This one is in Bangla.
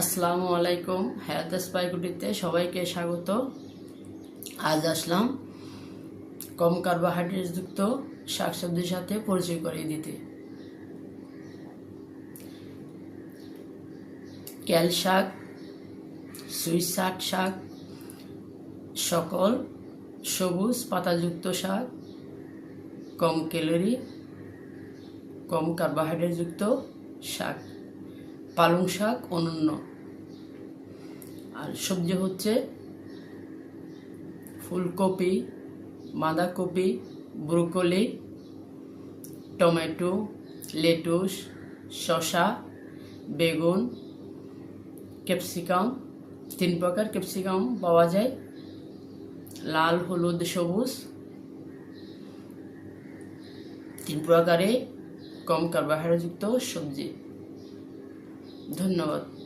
আসসালামু আলাইকুম হায়াত স্পাইকুটিতে সবাইকে স্বাগত। আজ আসলাম কম কার্বোহাইড্রেট যুক্ত শাকসবজির সাথে পরিচয় করিয়ে দিতে। ক্যাল শাক সুইট শাক সকল সবুজ পাতাযুক্ত শাক কম ক্যালোরি কম কার্বোহাইড্রেট যুক্ত শাক। পালং শাক অনন্য। আর সবজি হচ্ছে ফুলকপি, বাঁধাকপি, ব্রোকলি, টমেটো, লেটুস, শসা, বেগুন, ক্যাপসিকাম। তিন প্রকার ক্যাপসিকাম পাওয়া যায়। লাল, হলুদ, সবুজ। তিন প্রকারে কম কার্বোহাইড্রেটযুক্ত সবজি। ধন্যবাদ।